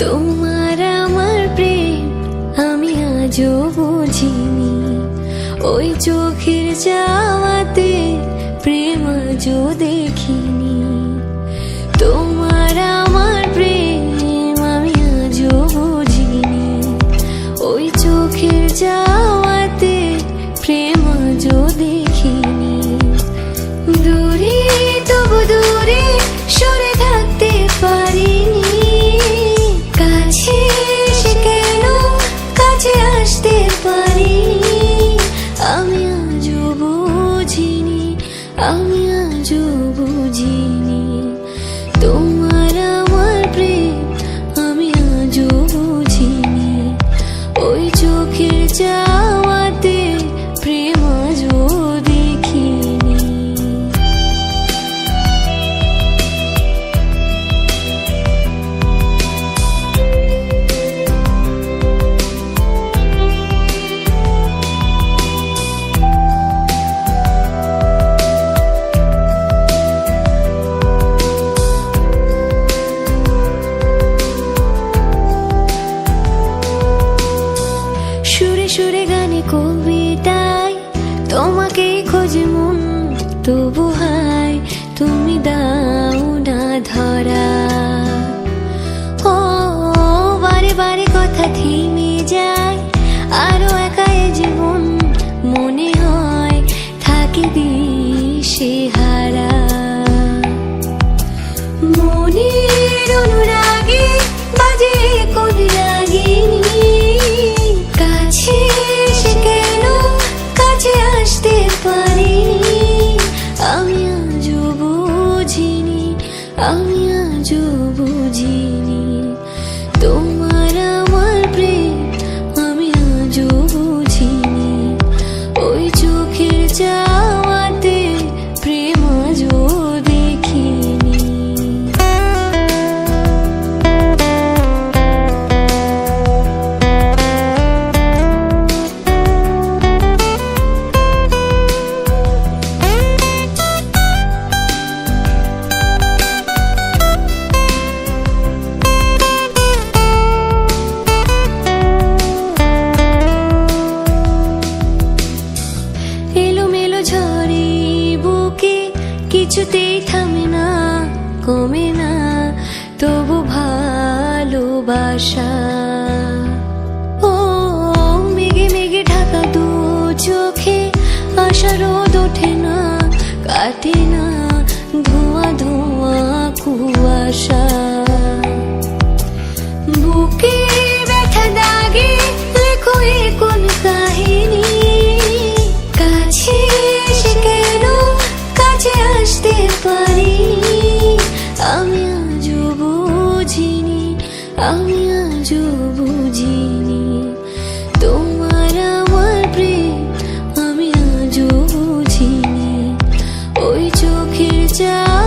তোমার আমার প্রেম আমি আজও বুঝিনি। ওই চোখের যাওয়াতে প্রেম আজও দেখি আমি আজও বুঝিনি তোমার আমার প্রেম আমি আজও বুঝিনি। ওই চোখের যাওয়াতে তোমাকেই খোঁজে মন, তবু হায় তুমি দাও না ধরা। ও, বারে বারে কথা থেমে যায়, আরও একা জীবন মনে হয়, থাকে দিশে হারা। ভালোবাসা। ও মেঘে মেঘে ঢাকা দু চোখে, আশা রোদ ওঠে না, কাটে না, ধোঁয়া ধোঁয়া কুয়াশা। 家。